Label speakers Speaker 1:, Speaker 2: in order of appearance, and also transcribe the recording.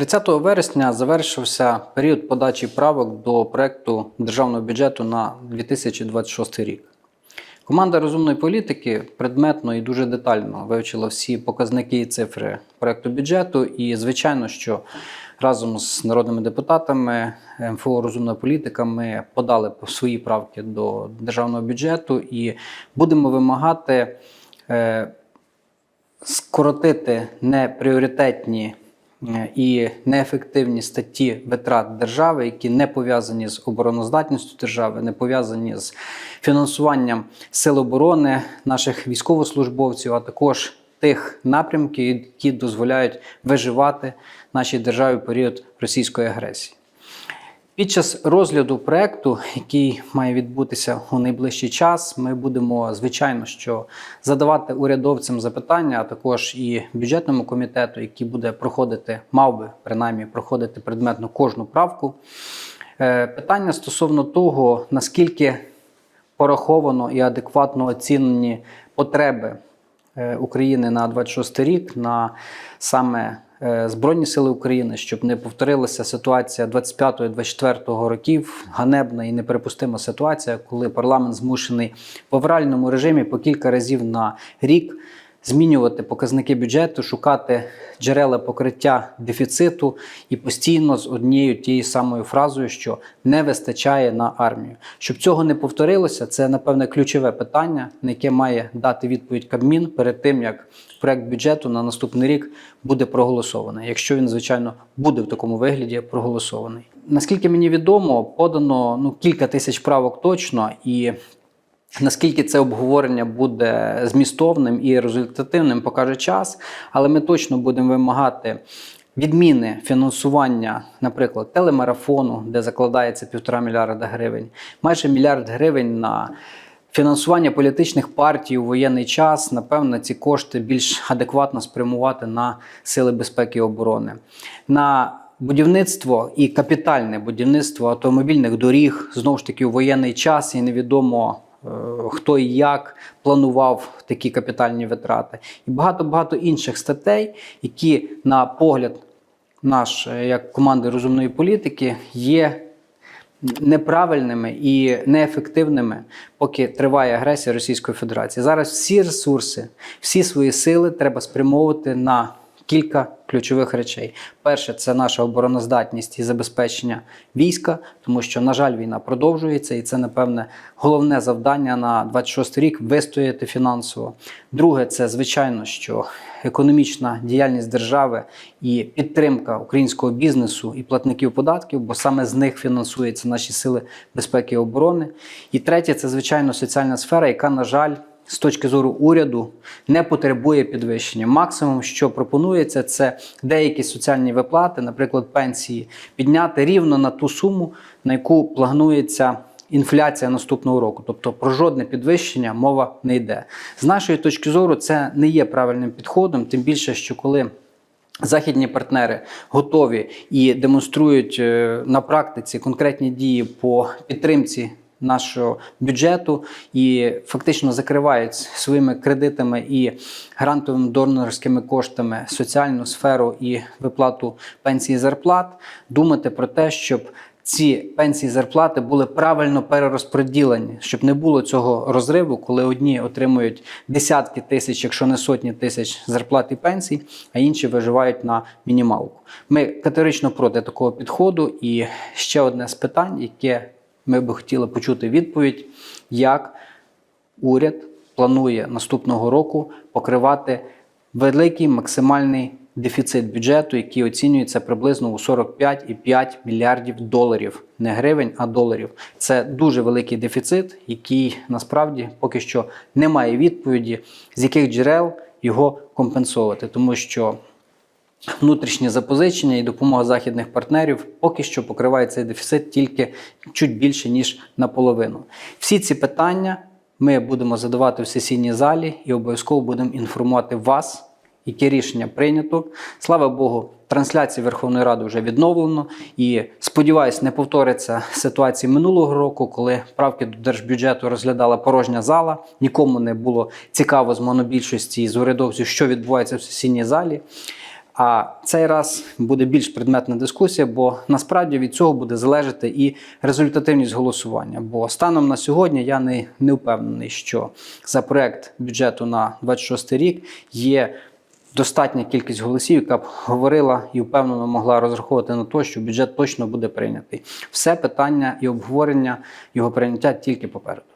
Speaker 1: 30 вересня завершився період подачі правок до проекту державного бюджету на 2026 рік. Команда розумної політики предметно і дуже детально вивчила всі показники і цифри проекту бюджету. І, звичайно, що разом з народними депутатами МФО Розумна політика ми подали свої правки до державного бюджету і будемо вимагати е, скоротити непріоритетні і неефективні статті витрат держави, які не пов'язані з обороноздатністю держави, не пов'язані з фінансуванням сил оборони наших військовослужбовців, а також тих напрямків, які дозволяють виживати нашій державі в період російської агресії. Під час розгляду проекту, який має відбутися у найближчий час, ми будемо звичайно що задавати урядовцям запитання, а також і бюджетному комітету, який буде проходити, мав би принаймні проходити предметно кожну правку. Е, Питання стосовно того, наскільки пораховано і адекватно оцінені потреби е, України на 26 рік на саме Збройні Сили України, щоб не повторилася ситуація 25-24 років, ганебна і неприпустима ситуація, коли парламент змушений в авральному режимі по кілька разів на рік змінювати показники бюджету, шукати джерела покриття дефіциту і постійно з однією тією самою фразою, що не вистачає на армію. Щоб цього не повторилося, це напевне ключове питання, на яке має дати відповідь Кабмін перед тим, як проект бюджету на наступний рік буде проголосований, якщо він, звичайно, буде в такому вигляді проголосований. Наскільки мені відомо, подано ну кілька тисяч правок точно і. Наскільки це обговорення буде змістовним і результативним, покаже час, але ми точно будемо вимагати відміни фінансування, наприклад, телемарафону, де закладається півтора мільярда гривень, майже мільярд гривень на фінансування політичних партій у воєнний час. Напевно, ці кошти більш адекватно спрямувати на сили безпеки і оборони. На Будівництво і капітальне будівництво автомобільних доріг знову ж таки у воєнний час і невідомо хто і як планував такі капітальні витрати, і багато багато інших статей, які на погляд наш е, як команди розумної політики є неправильними і неефективними, поки триває агресія Російської Федерації. Зараз всі ресурси, всі свої сили треба спрямовувати на кілька ключових речей. Перше, це наша обороноздатність і забезпечення війська, тому що, на жаль, війна продовжується, і це, напевне, головне завдання на 26 рік вистояти фінансово. Друге, це звичайно, що економічна діяльність держави і підтримка українського бізнесу і платників податків, бо саме з них фінансуються наші сили безпеки і оборони. І третє, це звичайно соціальна сфера, яка, на жаль, з точки зору уряду не потребує підвищення. Максимум, що пропонується, це деякі соціальні виплати, наприклад, пенсії, підняти рівно на ту суму, на яку планується. Інфляція наступного року, тобто про жодне підвищення мова не йде. З нашої точки зору, це не є правильним підходом, тим більше, що коли західні партнери готові і демонструють е, на практиці конкретні дії по підтримці нашого бюджету і фактично закривають своїми кредитами і грантовими донорськими коштами соціальну сферу і виплату пенсії і зарплат, думати про те, щоб ці пенсії зарплати були правильно перерозподілені, щоб не було цього розриву, коли одні отримують десятки тисяч, якщо не сотні тисяч зарплат і пенсій, а інші виживають на мінімалку. Ми категорично проти такого підходу. І ще одне з питань, яке ми би хотіли почути відповідь, як уряд планує наступного року покривати великий максимальний дефіцит бюджету, який оцінюється приблизно у 45,5 мільярдів доларів, не гривень, а доларів. Це дуже великий дефіцит, який насправді поки що не має відповіді, з яких джерел його компенсувати, тому що. Внутрішні запозичення і допомога західних партнерів поки що покриває цей дефіцит тільки чуть більше ніж наполовину. Всі ці питання ми будемо задавати в сесійній залі і обов'язково будемо інформувати вас, яке рішення прийнято. Слава Богу, трансляції Верховної Ради вже відновлено. І сподіваюсь, не повториться ситуації минулого року, коли правки до держбюджету розглядала порожня зала. Нікому не було цікаво з монобільшості і з урядовців, що відбувається в сесійній залі. А цей раз буде більш предметна дискусія, бо насправді від цього буде залежати і результативність голосування. Бо станом на сьогодні я не, не впевнений, що за проект бюджету на 26 рік є достатня кількість голосів, яка б говорила і впевнено могла розраховувати на те, що бюджет точно буде прийнятий. Все питання і обговорення його прийняття тільки попереду.